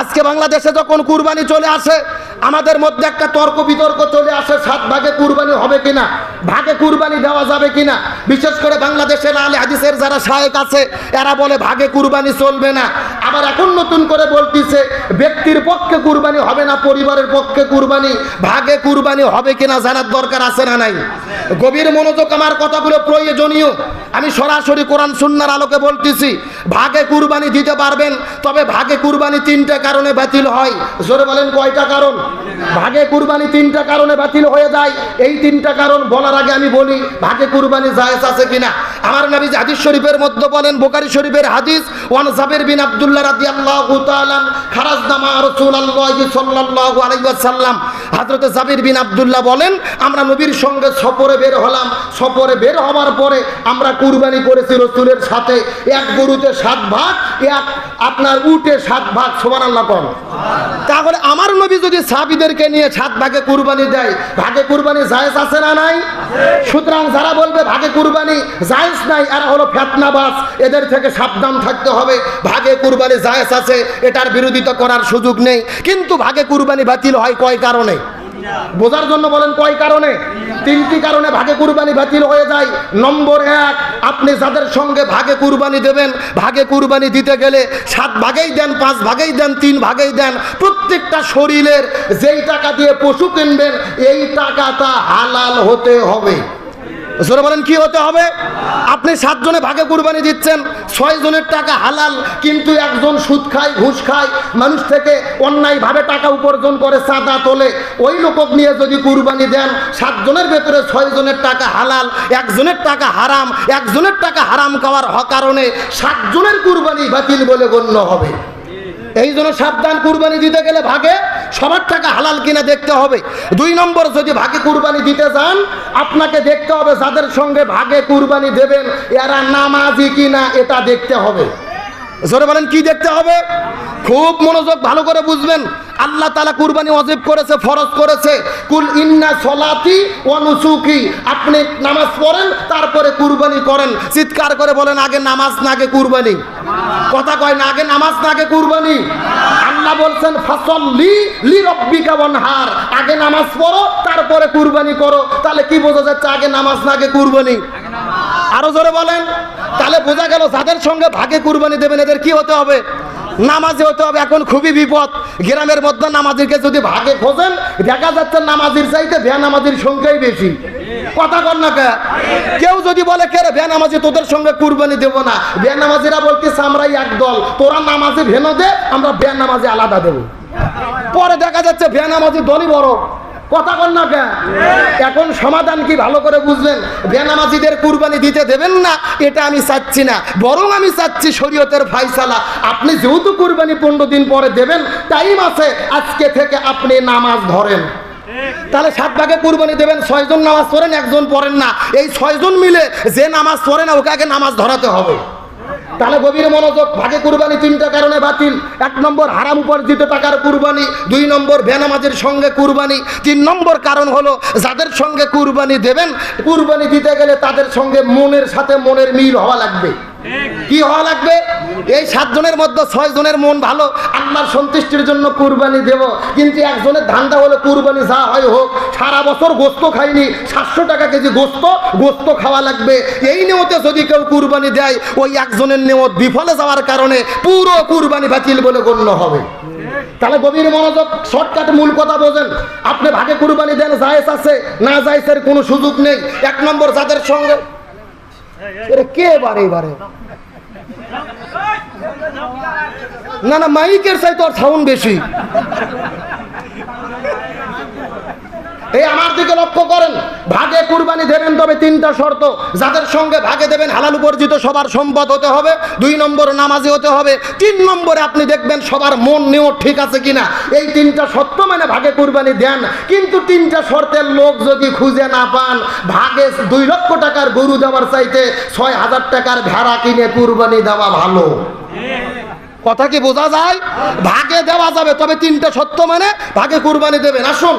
আজকে বাংলাদেশে যখন কুরবানি চলে আসে, আমাদের মধ্যে একটা তর্ক বিতর্ক চলে আসে, সাত ভাগে কুরবানি হবে কিনা, ভাগে কুরবানি দেওয়া যাবে কিনা। বিশেষ করে বাংলাদেশের আলে হাদিসের যারা শায়েক আছে, এরা বলে ভাগে কুরবানি চলবে না। আবার এখন নতুন করে বলতিছে, ব্যক্তির পক্ষে কুরবানি হবে না, পরিবারের পক্ষে কুরবানি, ভাগে কুরবানি হবে কিনা জানার দরকার আছে না নাই? গভীর মনোযোগ আমার কথাগুলো প্রয়োজনীয়। আমি সরাসরি কোরআন সুন্নার আলোকে বলতেছি, ভাগে কুরবানি দিতে পারবেন, তবে ভাগে কুরবানি তিনটা কারণে বাতিল হয়। জোরে বলেন কয়টা কারণ? ভাগে কুরবানি তিনটা কারণে বাতিল হয়ে যায়। এই তিনটা কারণ বলার আগে আমি বলি, ভাগে কুরবানি জায়েজ আছে কিনা? আমার নবী হাদিস শরীফের মধ্যে বলেন বোকারি শরীফের হাদিস, ওয়ান জাবির বিন আব্দুল্লাহ রাদিয়াল্লাহু তাআলা খারাজনামা রাসূলুল্লাহ সাল্লাল্লাহু আলাইহি ওয়াসাল্লাম। হযরত জাবির বিন আব্দুল্লাহ বলেন, আমরা নবীর সঙ্গে সফরে বের হলাম। সফরে বের হওয়ার পরে আমরা কুরবানি করেছি রসুলের সাথে। এক গরুতে সাত ভাগ, এক আপনার উটে সাত ভাগ। সমান আল্লাহ কম তাহলে আমার নবী যদি সাহাবিদেরকে নিয়ে সাত ভাগে কুরবানি দেয়, ভাগে কুরবানি জায়েজ আছে না নাই? সুতরাং যারা বলবে ভাগে কুরবানি জায়েজ নাই, এরা হলো ফেতনাবাজ। এদের থেকে সাবধান থাকতে হবে। ভাগে কুরবানি জায়েজ আছে, এটার বিরোধিতা করার সুযোগ নেই। কিন্তু ভাগে কুরবানি বাতিল হয় কয় কারণে? বোঝার জন্য বলেন কয় কারণে? তিনটি কারণে ভাগে কুরবানি বাতিল হয়ে যায়। নম্বর এক, আপনি যাদের সঙ্গে ভাগে কুরবানি দেবেন, ভাগে কুরবানি দিতে গেলে সাত ভাগেই দেন, পাঁচ ভাগেই দেন, তিন ভাগেই দেন। প্রত্যেকটা শরীরের যেই টাকা দিয়ে পশু কিনবেন, এই টাকাটা হালাল হতে হবে। জোরে বলেন, কি হতে হবে? আপনি সাতজনে ভাগে কুরবানি দিচ্ছেন ছয় জনের টাকা হালাল, কিন্তু একজন সুদ খায়, ঘুষ খায়, মানুষ থেকে অন্যায়ভাবে টাকা উপার্জন করে চাঁদা তোলে। ওই লোক নিয়ে যদি কুরবানি দেন, সাতজনের ভেতরে ছয় জনের টাকা হালাল, একজনের টাকা হারাম, একজনের টাকা হারাম খাওয়ার কারণে সাতজনের কুরবানি বাতিল বলে গণ্য হবে। এই জন্য সাবধান, কুরবানি দিতে গেলে ভাগে সবার টাকা হালাল কিনা দেখতে হবে। দুই নম্বর, যদি ভাগে কুরবানি দিতে যান, আপনাকে দেখতে হবে যাদের সঙ্গে ভাগে কুরবানি দেবেন, এরা নামাজি কিনা এটা দেখতে হবে। জোরে বলেন, কি দেখতে হবে? খুব মনোযোগ ভালো করে বুঝবেন। আল্লাহ তালা কুরবানি অজীব করেছে, ফরজ করেছে। কুল ইন্না সলাতি অনুসুকি আপনি নামাজ পড়েন, তারপরে কুরবানি করেন। চিৎকার করে বলেন, আগে নামাজ না, আগে কুরবানি। কথা কয় না, আগে নামাজ না, আগে কুরবানি। আল্লাহ বলছেন ফসল লি রব্বিকা ওয়ানহার। আগে নামাজ পড়ো, তারপরে কুরবানি করো। তাহলে কি বোঝা যাচ্ছে আগে নামাজ না, আগে কুরবানি? আরও জোরে বলেন। তাহলে বোঝা গেল যাদের সঙ্গে ভাগে কুরবানি দেবেন, এদের কি হতে হবে? নামাজি হতে হবে। এখন খুবই বিপদ। গ্রামের মধ্যে নামাজিকে যদি ভাগে খোঁজেন, দেখা যাচ্ছে নামাজির চাইতে ভ্যা নামাজির সংখ্যাই বেশি। কথা কর না কেউ যদি বলে, কে রে নামাজি তোদের সঙ্গে কুরবানি দেব না? নামাজিরা বলতেছে, আমরাই এক দল তোরা নামাজি ভেনো দে, আমরা নামাজি আলাদা দেবো। পরে দেখা যাচ্ছে নামাজি দলই বড়। কথা কর না কেন এখন সমাধান কি ভালো করে বুঝবেন বেনামাজিদের কুরবানি দিতে দেবেন না, এটা আমি চাচ্ছি না। বরং আমি চাচ্ছি শরীয়তের ফাইসালা আপনি যেহেতু কুরবানি পনেরো দিন পরে দেবেন, টাইম আছে। আজকে থেকে আপনি নামাজ ধরেন। তাহলে সাত ভাগে কুরবানি দেবেন, ছয়জন নামাজ পড়েন, একজন পড়েন না। এই ছয়জন মিলে যে নামাজ পড়ে না, ওকে আগে নামাজ ধরাতে হবে। তাহলে গভীর মনোযোগ, ভাগে কুরবানি তিনটা কারণে বাতিল। এক নম্বর, হারাম উপার্জিত টাকার কুরবানি। দুই নম্বর, বেনামাজের সঙ্গে কুরবানি। তিন নম্বর কারণ হলো, যাদের সঙ্গে কুরবানি দেবেন, কুরবানি দিতে গেলে তাদের সঙ্গে মনের সাথে মনের মিল হওয়া লাগবে। কি হওয়া লাগবে? এই সাতজনের মধ্যে ছয় জনের মন ভালো, আল্লাহর সন্তুষ্টির জন্য কুরবানি দেব। কিন্তু একজনের ধান্দা হলো কুরবানি যা হয় হোক। সারা বছর গোস্ত খাইনি, সাতশো টাকা কেজি গোস্ত গোস্ত খাওয়া লাগবে। এই নিয়তে যদি কেউ কুরবানি দেয়, ওই একজনের নিয়ত বিফলে যাওয়ার কারণে পুরো কুরবানি বাতিল বলে গণ্য হবে। তাহলে গভীর মনোযোগ, শর্টকাট মূল কথা বোঝেন। আপনি ভাগে কুরবানি দেন, জায়েজ আছে, না জায়েজের কোনো সুযোগ নেই। এক নম্বর যাদের সঙ্গে কে বারে বারে? না না, মাইকের চাই তোর সাউন্ড বেশি। এই আমার দিকে লক্ষ্য করেন, ভাগে কুরবানি দেবেন তিনটা শর্ত। যাদের সঙ্গে ভাগে দেবেন হালাল উপার্জিত সবার সম্পদ হতে হবে, দুই নম্বর নামাজি হতে হবে, তিন নম্বরে আপনি দেখবেন সবার মন নিয়ত ঠিক আছে কিনা। এই তিনটা শর্ত মানে ভাগে কুরবানি দেন, কিন্তু তিনটা শর্তের লোক যদি খুঁজে না পান, ভাগে দুই লক্ষ টাকার গরু দেওয়ার চাইতে ছয় হাজার টাকার ভেড়া কিনে কুরবানি দেওয়া ভালো। কথা কি বোঝা যায়? ভাগে দেওয়া যাবে, তবে তিনটা সত্য মানে ভাগে কুরবানি দেবেন। আসুন।